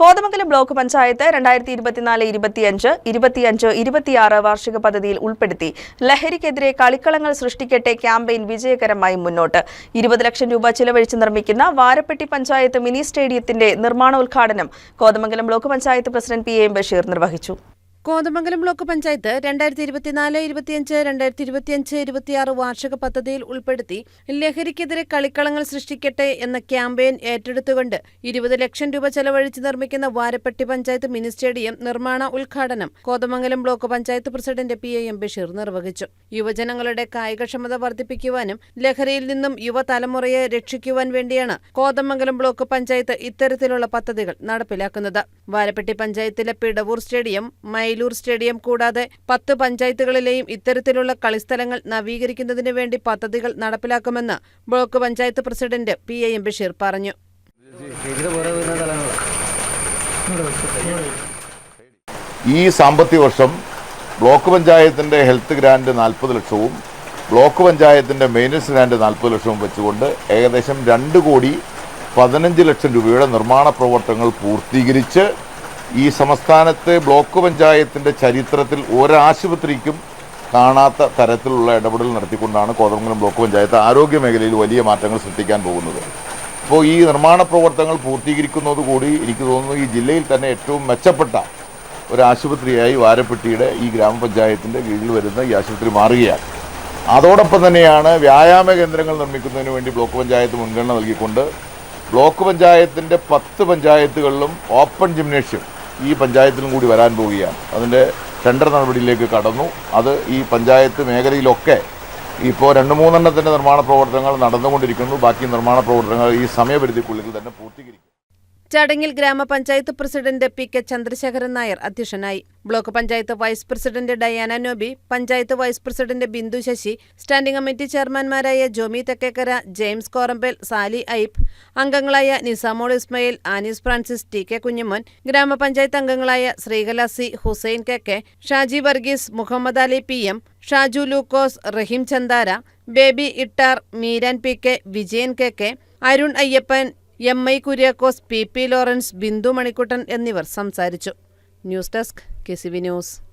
Kothamangalam block panchayat രണ്ടായിരത്തി ഇരുപത്തിനാല് ഇരുപത്തിയഞ്ച് ഇരുപത്തിയഞ്ച് ഇരുപത്തിയാറ് വാർഷിക പദ്ധതിയിൽ ഉൾപ്പെടുത്തി ലഹരിക്കെതിരെ കളിക്കളങ്ങൾ സൃഷ്ടിക്കട്ടെ ക്യാമ്പയിൻ വിജയകരമായി മുന്നോട്ട്. ഇരുപത് ലക്ഷം രൂപ ചിലവഴിച്ച് നിർമ്മിക്കുന്ന വാരപ്പെട്ടി പഞ്ചായത്ത് മിനി സ്റ്റേഡിയത്തിന്റെ നിർമ്മാണോദ്ഘാടനം Kothamangalam block panchayat president P M Basheer നിർവഹിച്ചു. കോതമംഗലം ബ്ലോക്ക് പഞ്ചായത്ത് രണ്ടായിരത്തി ഇരുപത്തിനാല് ഇരുപത്തിയഞ്ച് രണ്ടായിരത്തി ഇരുപത്തിയഞ്ച് ഇരുപത്തിയാറ് വാർഷിക പദ്ധതിയിൽ ഉൾപ്പെടുത്തി ലഹരിക്കെതിരെ കളിക്കളങ്ങൾ സൃഷ്ടിക്കട്ടെ എന്ന ക്യാമ്പയിൻ ഏറ്റെടുത്തുകൊണ്ട് ഇരുപത് ലക്ഷം രൂപ ചെലവഴിച്ച് നിർമ്മിക്കുന്ന വാരപ്പെട്ടി പഞ്ചായത്ത് മിനി സ്റ്റേഡിയം നിർമ്മാണ ഉദ്ഘാടനം Kothamangalam block panchayat president P. A. M. Basheer നിർവഹിച്ചു. യുവജനങ്ങളുടെ കായികക്ഷമത വർദ്ധിപ്പിക്കുവാനും ലഹരിയിൽ നിന്നും യുവതലമുറയെ രക്ഷിക്കുവാൻ വേണ്ടിയാണ് കോതമംഗലം ബ്ലോക്ക് പഞ്ചായത്ത് ഇത്തരത്തിലുള്ള പദ്ധതികൾ നടപ്പിലാക്കുന്നത്. വാരപ്പെട്ടി പഞ്ചായത്തിലെ പിടവൂർ സ്റ്റേഡിയം മൈലൂർ സ്റ്റേഡിയം കൂടാതെ പത്ത് പഞ്ചായത്തുകളിലെയും ഇത്തരത്തിലുള്ള കളിസ്ഥലങ്ങൾ നവീകരിക്കുന്നതിന് വേണ്ടി പദ്ധതികൾ നടപ്പിലാക്കുമെന്ന് block panchayat president P A Basheer പറഞ്ഞു. ഈ സാമ്പത്തിക വർഷം ബ്ലോക്ക് പഞ്ചായത്തിന്റെ ഹെൽത്ത് ഗ്രാൻഡ് നാൽപ്പത് ലക്ഷവും ബ്ലോക്ക് പഞ്ചായത്തിന്റെ മെയിന്റനൻസ് ഗ്രാൻഡ് നാൽപ്പത് ലക്ഷവും വെച്ചുകൊണ്ട് ഏകദേശം രണ്ട് കോടി പതിനഞ്ച് ലക്ഷം രൂപയുടെ നിർമ്മാണ പ്രവർത്തനങ്ങൾ പൂർത്തീകരിച്ച് ഈ സംസ്ഥാനത്തെ ബ്ലോക്ക് പഞ്ചായത്തിന്റെ ചരിത്രത്തിൽ ഒരാശുപത്രിക്കും കാണാത്ത തരത്തിലുള്ള ഇടപെടൽ നടത്തിക്കൊണ്ടാണ് കോതമംഗലം ബ്ലോക്ക് പഞ്ചായത്ത് ആരോഗ്യ മേഖലയിൽ വലിയ മാറ്റങ്ങൾ സൃഷ്ടിക്കാൻ പോകുന്നത്. അപ്പോൾ ഈ നിർമ്മാണ പ്രവർത്തനങ്ങൾ പൂർത്തീകരിക്കുന്നതോടുകൂടി എനിക്ക് തോന്നുന്നു ഈ ജില്ലയിൽ തന്നെ ഏറ്റവും മെച്ചപ്പെട്ട ഒരു ആശുപത്രിയായി വാരപ്പെട്ടിയുടെ ഈ ഗ്രാമപഞ്ചായത്തിന്റെ കീഴിൽ വരുന്ന ഈ ആശുപത്രി മാറുകയാണ്. അതോടൊപ്പം തന്നെയാണ് വ്യായാമ കേന്ദ്രങ്ങൾ നിർമ്മിക്കുന്നതിന് വേണ്ടി ബ്ലോക്ക് പഞ്ചായത്ത് മുൻഗണന നൽകിക്കൊണ്ട് ബ്ലോക്ക് പഞ്ചായത്തിന്റെ പത്ത് പഞ്ചായത്തുകളിലും ഓപ്പൺ ജിംനേഷ്യം ഈ പഞ്ചായത്തിലും കൂടി വരാൻ പോവുകയാണ്. അതിന്റെ ടെൻഡർ നടപടിയിലേക്ക് കടന്നു. അത് ഈ പഞ്ചായത്ത് മേഖലയിലൊക്കെ ഇപ്പോൾ രണ്ട് മൂന്നെണ്ണത്തിന്റെ നിർമ്മാണ പ്രവർത്തനങ്ങൾ നടന്നുകൊണ്ടിരിക്കുന്നു. ബാക്കി നിർമ്മാണ പ്രവർത്തനങ്ങൾ ഈ സമയപരിധിക്കുള്ളിൽ തന്നെ പൂർത്തീകരിക്കും. ചടങ്ങിൽ ഗ്രാമപഞ്ചായത്ത് president P K Chandrasekharan Nair അധ്യക്ഷനായി. Block panchayat vice president Diana Noby panchayat vice president Bindu Sasi standing committee ചെയർമാൻമാരായ Jomy Thekkekara James Korambel Sally ഐബ് അംഗങ്ങളായ Nisamol Ismail Anees Francis T K Kunjumon ഗ്രാമപഞ്ചായത്ത് അംഗങ്ങളായ Sreekala C Hussain K K Shaji Varghese Muhammad Ali P M Shaju Lukose Rahim Chandara Baby Ittar Meeran P K Vijayan K K Arun Ayyappan M I Kuriakose P P Lawrence Bindu Manikkuttan എന്നിവർ സംസാരിച്ചു. News desk K C V news.